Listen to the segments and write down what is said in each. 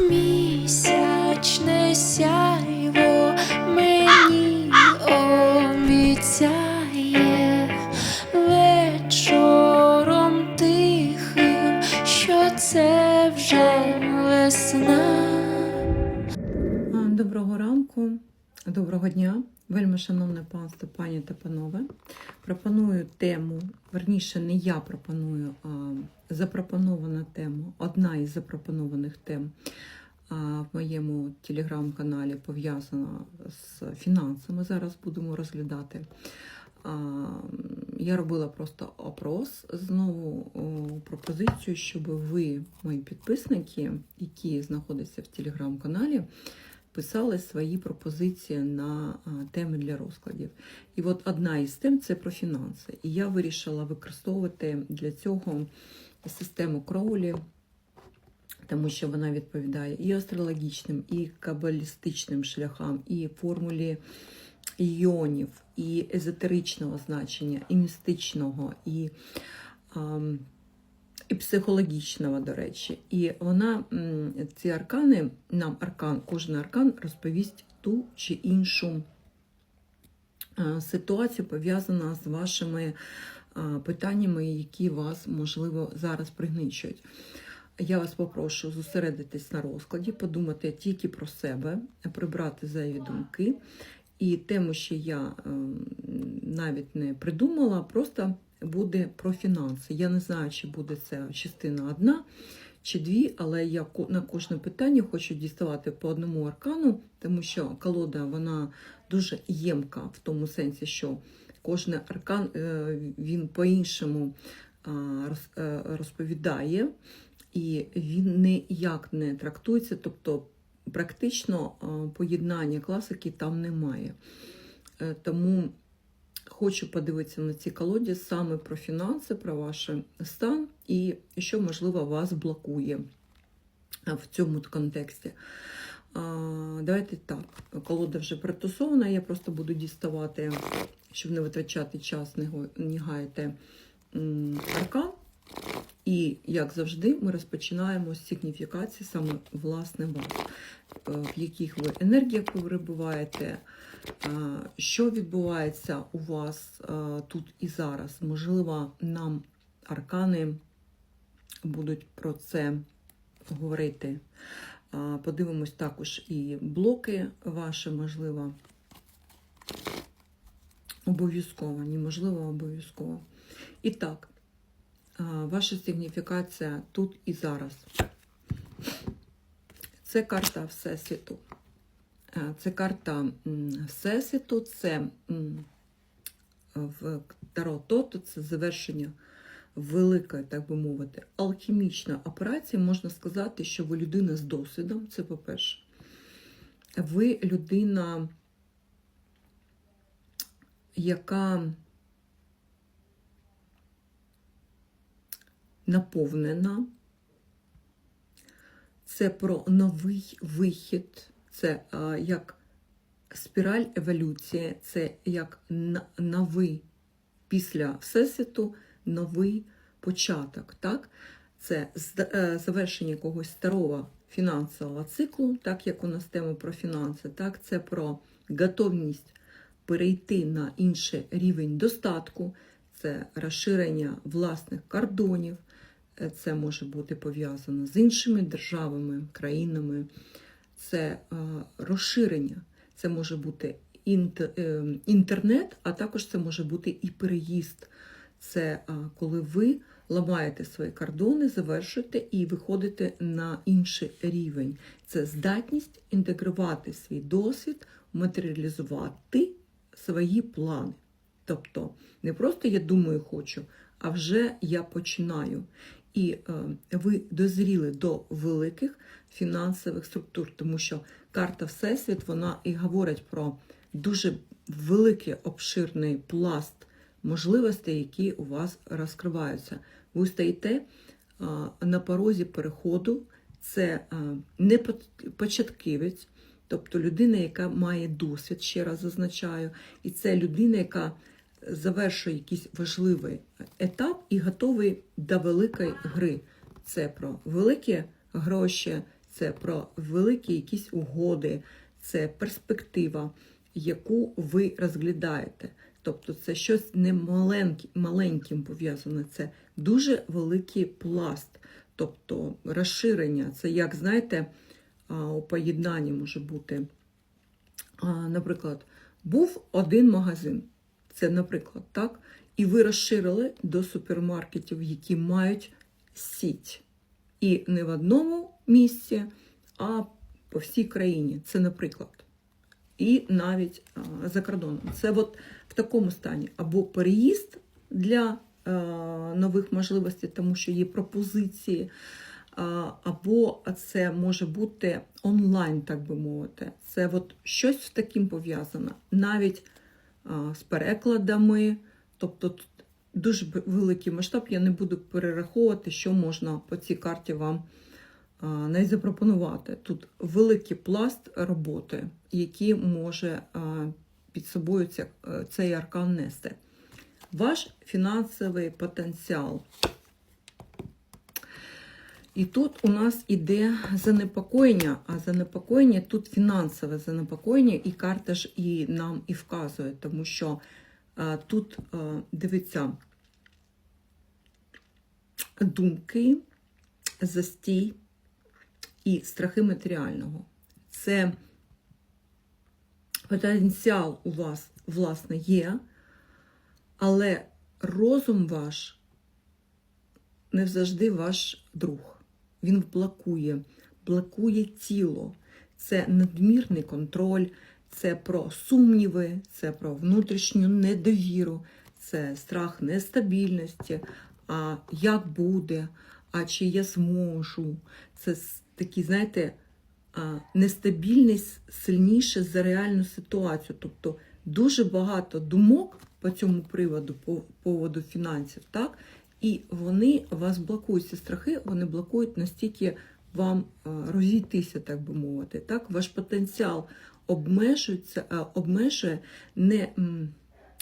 Місячне сяйво мені обіцяє вечором тихим, що це вже весна. Доброго ранку, доброго дня, вельми шановне панство, пані та панове. Пропоную тему, верніше, не я пропоную, а запропонована тема, одна із запропонованих тем в моєму телеграм-каналі пов'язана з фінансами. Зараз будемо розглядати. Я робила просто опрос, знову пропозицію, щоб ви, мої підписники, які знаходяться в телеграм-каналі, писали свої пропозиції на теми для розкладів. І от одна із тем це про фінанси. І я вирішила використовувати для цього систему Кроулі, тому що вона відповідає і астрологічним, і кабалістичним шляхам, і формулі іонів, і езотеричного значення, і містичного, і, ам, і психологічного, до речі. І вона, ці аркани, нам аркан, кожен аркан розповість ту чи іншу ситуацію, пов'язану з вашими питаннями, які вас, можливо, зараз пригничують. Я вас попрошу зосередитись на розкладі, подумати тільки про себе, прибрати зайві думки. І тему, що я ем, навіть не придумала, просто буде про фінанси. Я не знаю, чи буде це частина одна чи дві, але я на кожне питання хочу діставати по одному аркану, тому що колода вона дуже ємка в тому сенсі, що кожен аркан е, він по-іншому е, розповідає, і він ніяк не трактується, тобто практично поєднання класики там немає. Е, Тому хочу подивитися на ці колоді саме про фінанси, про ваш стан і що, можливо, вас блокує в цьому контексті. Давайте так, колода вже притусована, я просто буду діставати, щоб не витрачати час, не гаяти аркан. І, як завжди, ми розпочинаємо з сигніфікації саме власне вас, Е, в яких ви енергіях перебуваєте, е, що відбувається у вас е, тут і зараз. Можливо, нам аркани будуть про це говорити. Подивимось також і блоки ваші, можливо. Обов'язково, неможливо, обов'язково. І так, ваша сигніфікація тут і зараз. Це карта Всесвіту. Е, Це карта Всесвіту, це в Таро Тото, це завершення великої, так би мовити, алхімічної операції. Можна сказати, що ви людина з досвідом, це по-перше. Ви людина, яка наповнена. Це про новий вихід, це а, як спіраль еволюції, це як новий після Всесвіту новий початок. Так? Це е, завершення якогось старого фінансового циклу, так як у нас тема про фінанси, так? це про готовність перейти на інший рівень достатку, це розширення власних кордонів, Е, це може бути пов'язано з іншими державами, країнами, це е, розширення, це може бути е, інтернет, а також це може бути і переїзд. Це е, коли ви ламаєте свої кордони, завершуєте і виходите на інший рівень. Це здатність інтегрувати свій досвід, матеріалізувати свої плани. Тобто не просто я думаю, хочу, а вже я починаю. І е, ви дозріли до великих фінансових структур, тому що карта Всесвіт вона і говорить про дуже великий обширний пласт можливостей, які у вас розкриваються. Ви стоїте е, на порозі переходу, це е, не початківець, тобто людина, яка має досвід, ще раз зазначаю, і це людина, яка завершує якийсь важливий етап і готовий до великої гри. Це про великі гроші, це про великі якісь угоди, це перспектива, яку ви розглядаєте. Тобто це щось не маленьким, пов'язане, це дуже великий пласт, тобто розширення. Це як, знаєте, у поєднанні може бути. Наприклад, був один магазин, це, наприклад, так, і ви розширили до супермаркетів, які мають сіть. І не в одному місці, а по всій країні. Це, наприклад. І навіть а, за кордоном. Це от в такому стані. Або переїзд для е, нових можливостей, тому що є пропозиції, а, або це може бути онлайн, так би мовити. Це от щось з таким пов'язане. Навіть а, з перекладами. Тобто тут дуже великий масштаб. Я не буду перераховувати, що можна по цій карті вам не запропонувати. Тут великий пласт роботи, який може під собою е, цей аркан нести. Ваш фінансовий потенціал. І тут у нас іде занепокоєння, а занепокоєння тут фінансове занепокоєння, і карта ж і нам і вказує, тому що а, тут а, дивіться думки, застій і страхи матеріального. Це потенціал у вас, власне, є, але розум ваш не завжди ваш друг. Він блокує, блокує тіло. Це надмірний контроль, це про сумніви, це про внутрішню недовіру, це страх нестабільності. А як буде, а чи я зможу? Це такі, знаєте, нестабільність сильніше за реальну ситуацію. Тобто дуже багато думок по цьому приводу, по поводу фінансів, так? І вони вас блокують, ці страхи, вони блокують настільки вам е, розійтися, так би мовити. Так? Ваш потенціал обмежується, е, обмежує не,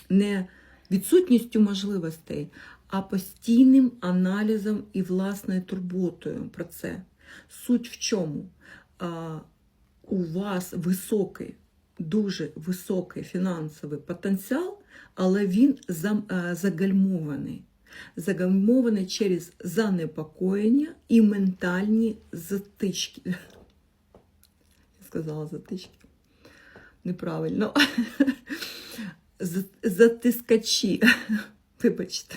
не відсутністю можливостей, а постійним аналізом і власною турботою про це. Суть в чому? У вас високий, дуже високий фінансовий потенціал, але він е, загальмований. Загальмований через занепокоєння і ментальні затички. Я сказала затички. Неправильно. Затискачі. Вибачте.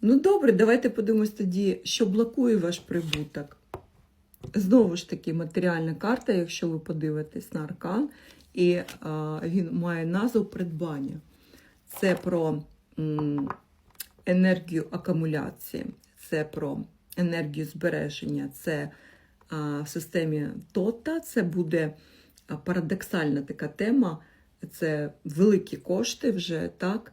Ну добре, давайте подивимось тоді, що блокує ваш прибуток. Знову ж таки, матеріальна карта, якщо ви подивитесь на аркан, і а, він має назву придбання. Це про м, енергію акумуляції, це про енергію збереження, це в системі ТОТА, це буде парадоксальна така тема, це великі кошти вже так.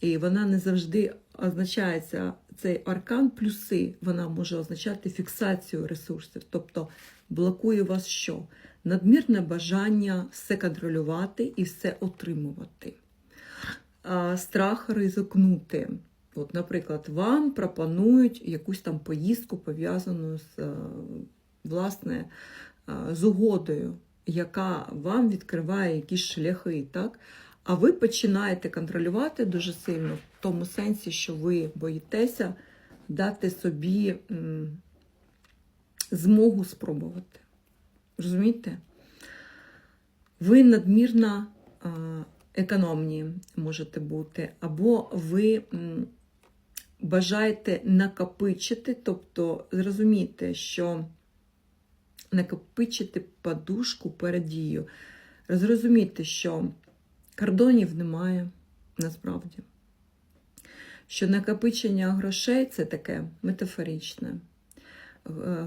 І вона не завжди означається цей аркан плюси, вона може означати фіксацію ресурсів, тобто блокує вас що? Надмірне бажання все контролювати і все отримувати. Страх ризикнути. От, наприклад, вам пропонують якусь там поїздку пов'язану з е, власне е, з угодою, яка вам відкриває якісь шляхи, так? А ви починаєте контролювати дуже сильно в тому сенсі, що ви боїтеся дати собі змогу спробувати. Розумієте? Ви надмірно економні можете бути, або ви бажаєте накопичити, тобто зрозуміти, що накопичити подушку перед дією. Зрозуміти, що кордонів немає насправді. Що накопичення грошей це таке метафоричне. Е,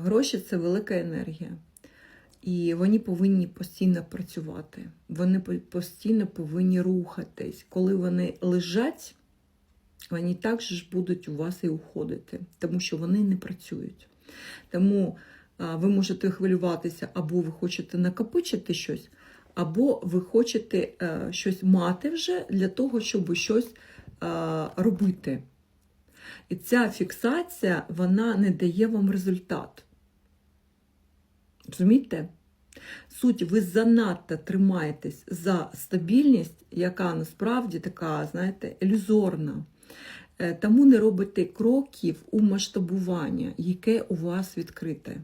Гроші це велика енергія. І вони повинні постійно працювати. Вони постійно повинні рухатись. Коли вони лежать, вони також будуть у вас і уходити, тому що вони не працюють. Тому ви можете хвилюватися, або ви хочете накопичити щось, або ви хочете е, щось мати вже для того, щоб щось робити. І ця фіксація вона не дає вам результат. Розумієте? Суть, ви занадто тримаєтесь за стабільність, яка насправді така, знаєте, ілюзорна. Е, Тому не робите кроків у масштабування, яке у вас відкрите.